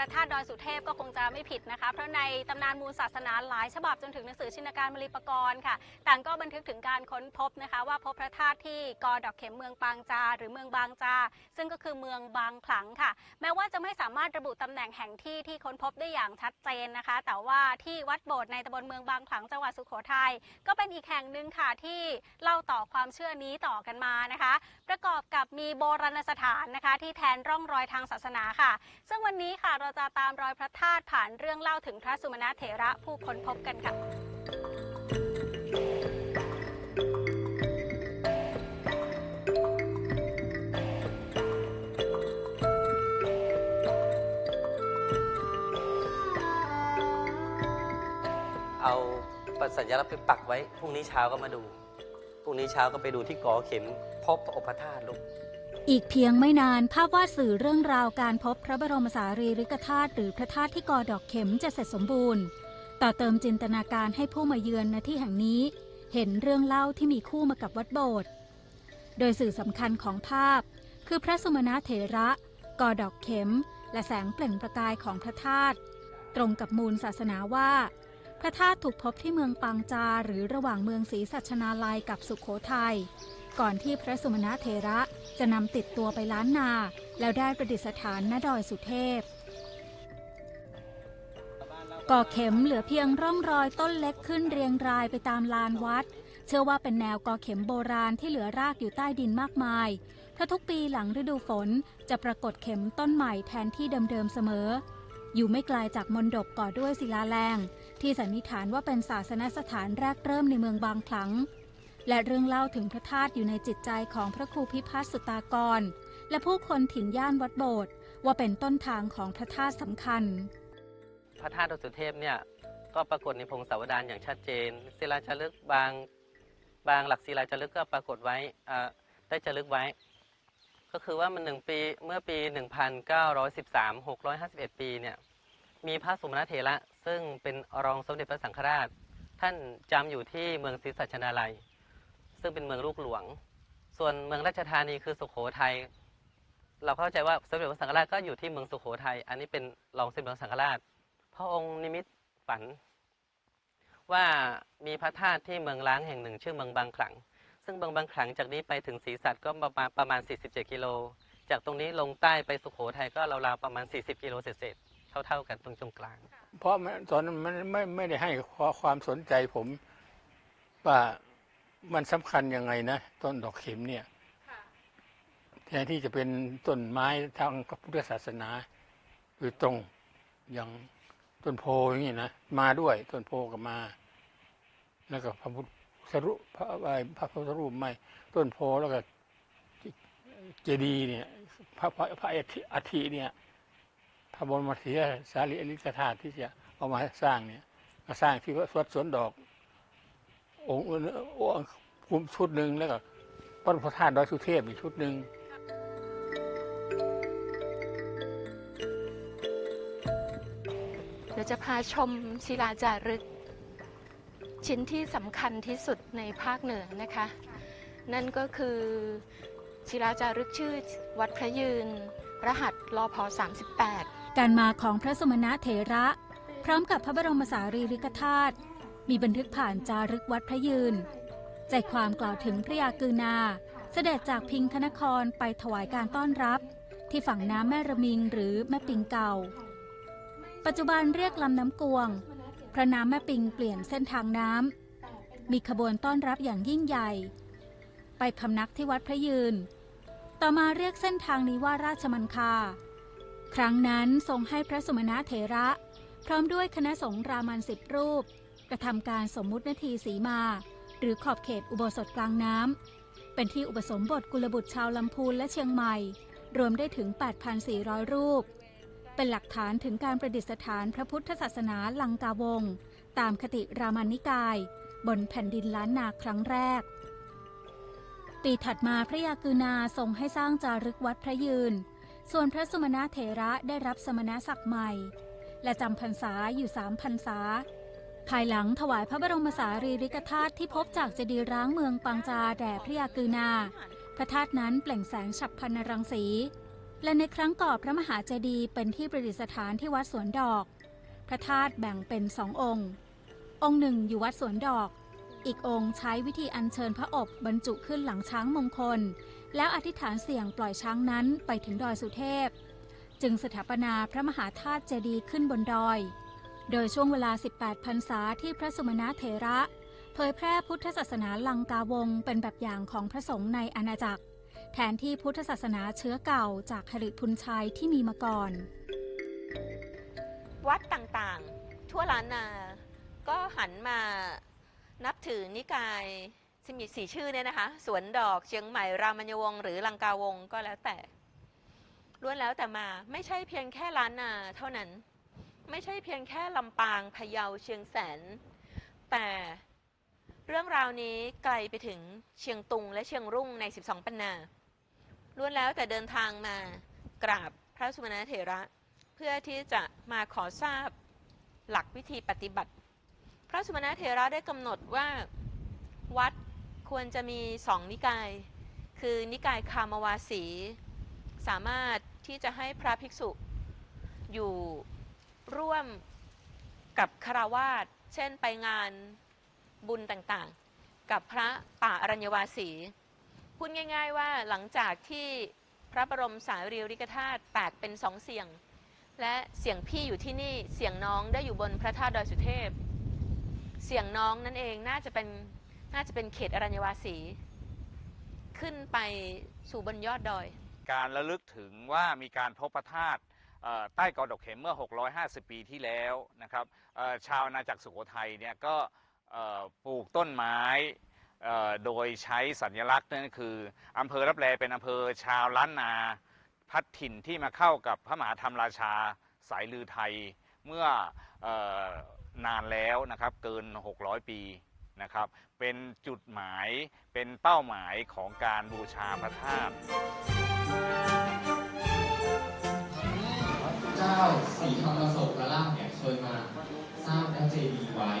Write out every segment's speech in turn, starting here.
ระธาตุดอยสุเทพก็คงจะไม่ผิดนะคะ เพราะในตำนานมูลศาสนาหลายฉบับจนถึงหนังสือชินการมลีปกรณ์ค่ะ ต่างก็บันทึกถึงการค้นพบนะคะ ว่าพบพระธาตุที่กอดอกเข็มเมืองปางจา หรือเมืองบางจา ซึ่งก็คือเมืองบางขลังค่ะ แม้ว่าจะไม่สามารถระบุตำแหน่งแห่งที่ที่ค้นพบได้อย่างชัดเจนนะคะ แต่ว่าที่วัดโบสถ์ในตำบลเมืองบางขลังจังหวัดสุโขทัยก็เป็นอีกแห่งหนึ่งค่ะที่เล่าต่อความเชื่อนี้ต่อกันมานะคะ ประกอบกับมีโบราณสถานนะคะ ที่แทนร่องรอยทางศาสนาค่ะ ซึ่งวันนี้ค่ะเราจะตามรอยพระธาตุผ่านเรื่องเล่าถึงพระสุมาณเถระผู้ค้นพบกันค่ะเอาปสัญลักษณ์ไปปักไว้ พรุ่งนี้เช้าก็มาดู พรุ่งนี้เช้าก็ไปดูที่กอเข็มพบพระอุปทาตุลูก อีกเพียงไม่นานภาพวาดสื่อเรื่องราวการพบพระบรมสารีริกธาตุหรือพระธาตุที่กอดอกเข็มจะเสร็จสมบูรณ์ ต่อเติมจินตนาการให้ผู้มาเยือนณที่แห่งนี้ เห็นเรื่องเล่าที่มีคู่มากับวัดโบสถ์โดยสื่อสำคัญของภาพ คือพระสมณเถระกอดอกเข็ม และแสงเปล่งประกายของพระธาตุตรงกับมูลศาสนาว่า พระธาตุถูกพบที่เมืองปางจาหรือระหว่างเมืองศรีสัชนาลัยกับสุขโขทัย ก่อนที่พระสมณเถระจะนำติดตัวไปล้านนา แล้วได้ประดิษฐานณดอยสุเทพก่อเข็มเหลือเพียงร่องรอยต้นเล็กขึ้นเรียงรายไปตามลานวัด เชื่อว่าเป็นแนวก่อเข็มโบราณที่เหลือรากอยู่ใต้ดินมากมาย เพราะทุกปีหลังฤดูฝนจะปรากฏเข็มต้นใหม่แทนที่เดิมๆเสมอ อยู่ไม่ไกลจากมณฑปก่อด้วยศิลาแรง ที่สันนิษฐานว่าเป็นศาสนสถานแรกเริ่มในเมืองบางขลัง และเรื่องเล่าถึงพระธาตุอยู่ในจิตใจของพระครูพิพัฒน์สุตากร และผู้คนถิ่นย่านวัดโบสถ์ว่าเป็นต้นทางของพระธาตุสำคัญ พระธาตุดอยสุเทพเนี่ยก็ปรากฏในพงศาวดารอย่างชัดเจนศิลาจารึกบางบางหลักศิลาจารึกก็ปรากฏไว้ได้จารึกไว้ ก็คือว่ามันหนึ่งปีเมื่อปี 1913 651 ปีเนี่ยมีพระสมณเถระซึ่งเป็นรองสมเด็จพระสังฆราช ท่านจำอยู่ที่เมืองศรีสัชนาลัย ซึ่งเป็นเมืองลูกหลวง ส่วนเมืองราชธานีคือสุโขทัยเราเข้าใจว่าสมเด็จพระสังฆราชก็อยู่ที่เมืองสุโขทัยอันนี้เป็นรองสมเด็จพระสังฆราชพระองค์นิมิตฝัน ว่ามีพระธาตุที่เมืองล้างแห่งหนึ่ง ชื่อเมืองบางขลัง ซึ่งเมืองบางขลังจากนี้ไปถึงศรีสัตก็ประมาณประมาณ 47 กิโล จากตรงนี้ลงใต้ไปสุโขทัยก็ราวๆประมาณ 40 กิโลเศษๆเท่าๆกันตรงตรงกลาง เพราะตอนนั้นมันไม่ไม่ได้ให้ความสนใจผมว่า มันสำคัญยังไงนะต้นดอกเข็มเนี่ยแทนที่จะเป็นต้นไม้ทางพุทธศาสนาโดยตรงอย่างต้นโพอย่างนี้นะมาด้วยต้นโพก็มา แล้วก็พระพุทธรูปพระพระพุทธรูปไม่ต้นโพแล้วก็เจดีย์เนี่ยพระพระพระอัฐิอธิเนี่ยพระบรมศรียสารีอริกธาตุที่จะเอามาสร้างเนี่ยมาสร้างที่วัดสวนดอก องค์องค์ภูมิชุดหนึ่งแล้วก็พระพระธาตุดอยสุเทพอีกชุดหนึ่งเดี๋ยวจะพาชมศิลาจารึก ชิ้นที่สำคัญที่สุดในภาคเหนือนะคะ นั่นก็คือศิลาจารึกชื่อวัดพระยืน รหัสลพ38 การมาของพระสมณเถระ พร้อมกับพระบรมสารีริกธาตุ มีบันทึกผ่านจารึกวัดพระยืน ใจความกล่าวถึงพระยากือนา เสด็จจากพิงคณครไปถวายการต้อนรับ ที่ฝั่งน้ำแม่ระมิงหรือแม่ปิงเก่า ปัจจุบันเรียกลำน้ำกวง พระน้ำแม่ปิงเปลี่ยนเส้นทางน้ำมีขบวนต้อนรับอย่างยิ่งใหญ่ ไปพำนักที่วัดพระยืน ต่อมาเรียกเส้นทางนี้ว่าราชมันคา ครั้งนั้นทรงให้พระสมณเถระ พร้อมด้วยคณะสงฆ์รามันสิบรูป กระทำการสมมุตินาทีสีมา หรือขอบเขตอุโบสถกลางน้ำเป็นที่อุปสมบทกุลบุตรชาวลำพูนและเชียงใหม่ รวมได้ถึง 8,400 รูป เป็นหลักฐานถึงการประดิษฐานพระพุทธศาสนาลังกาวง ตามคติรามานิกาย บนแผ่นดินล้านนาครั้งแรก ปีถัดมาพระยากือนาทรงให้สร้างจารึกวัดพระยืน ส่วนพระสมณเถระได้รับสมณศักดิ์ใหม่ และจำพรรษาอยู่สามพรรษา ภายหลังถวายพระบรมสารีริกธาตุที่พบจากเจดีย์ร้างเมืองปังจาแด่พระยากือนา พระธาตุนั้นเปล่งแสงฉับพรรณรังสี และในครั้งก่อพระมหาเจดีย์เป็นที่ประดิษฐานที่วัดสวนดอก พระธาตุแบ่งเป็นสององค์ องค์หนึ่งอยู่วัดสวนดอก อีกองค์ใช้วิธีอัญเชิญพระอบบรรจุขึ้นหลังช้างมงคล แล้วอธิษฐานเสี่ยงปล่อยช้างนั้นไปถึงดอยสุเทพ จึงสถาปนาพระมหาธาตุเจดีย์ขึ้นบนดอย โดยช่วงเวลา 18 พรรษาที่พระสุมณเถระ เผยแพร่พุทธศาสนาลังกาวงเป็นแบบอย่างของพระสงฆ์ในอาณาจักร แทนที่พุทธศาสนาเชื้อเก่าจากหริพุนชัยที่มีมาก่อน วัดต่างๆ ทั่วล้านนา ก็หันมานับถือนิกายที่มีสี่ชื่อเนี่ยนะคะ สวนดอกเชียงใหม่รามัญวงศ์หรือลังกาวงก็แล้วแต่ล้วนแล้วแต่มาไม่ใช่เพียงแค่ล้านนาเท่านั้น ไม่ใช่เพียงแค่ลำปางพะเยาเชียงแสน แต่เรื่องราวนี้ไกลไปถึงเชียงตุงและเชียงรุ่งใน 12 ปันนาล้วนแล้วแต่เดินทางมากราบพระสุมณเถระ เพื่อที่จะมาขอทราบหลักวิธีปฏิบัติ พระสุมาณเถระได้กำหนดว่าวัดควรจะมีสองนิกาย คือนิกายคามวาสี สามารถที่จะให้พระภิกษุอยู่ ร่วมกับคารวาสเช่นไปงานบุญต่างๆ กับพระป่าอรัญวาสี พูดง่าย ๆ ว่าหลังจากที่พระบรมสารีริกธาตุแตกเป็นสองเสียง และเสียงพี่อยู่ที่นี่เสียงน้องได้อยู่บนพระธาตุดอยสุเทพ เสียงน้องนั่นเองน่าจะเป็นน่าจะเป็นเขตอรัญวาสี ขึ้นไปสู่บนยอดดอย การระลึกถึงว่ามีการพบพระธาตุ ใต้กอดอกเข็มเมื่อ 650 ปีที่แล้วนะครับชาวอาณาจักรสุโขทัยเนี่ยก็ปลูกต้นไม้โดยใช้สัญลักษณ์นั่นก็คืออำเภอรับแลเป็นอำเภอชาวล้านนาพัดถิ่นที่มาเข้ากับพระมหาธรรมราชาสายลือไทยเมื่ออนานแล้วนะครับเกิน 600 ปีนะครับเป็นจุดหมายเป็นเป้าหมายของการบูชาพระธาตุ เจ้าสีธรรมโศกราชเนี่ยเคยมาสร้างพระเจดีย์ไว้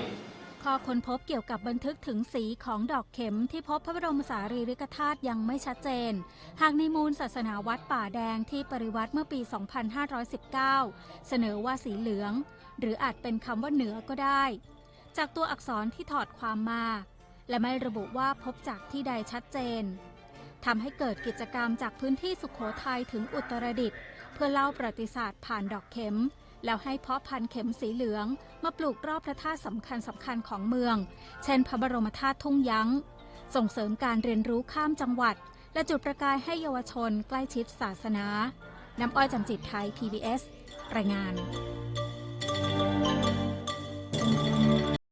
ข้อค้นพบเกี่ยวกับบันทึกถึงสีของดอกเข็มที่พบพระบรมสารีริกธาตุยังไม่ชัดเจน หากในมูลศาสนาวัดป่าแดงที่ปริวัติเมื่อปี 2519 เสนอว่าสีเหลือง หรืออาจเป็นคำว่าเหนือก็ได้ จากตัวอักษรที่ถอดความมา และไม่ระบุว่าพบจากที่ใดชัดเจนทำให้เกิดกิจกรรมจากพื้นที่สุขโขทัยถึงอุตรดิตถ์ พื่อเล่าประวัติศาสตร์ผ่านดอกเข็ม แล้วให้เพาะพันธุ์เข็มสีเหลือง มาปลูกรอบพระธาตุสำคัญสำคัญของเมือง เช่น พระบรมธาตุทุ่งยั้ง ส่งเสริมการเรียนรู้ข้ามจังหวัด และจุดประกายให้เยาวชนใกล้ชิดศาสนา น้ำอ้อยจำจิตไทย PBS รายงาน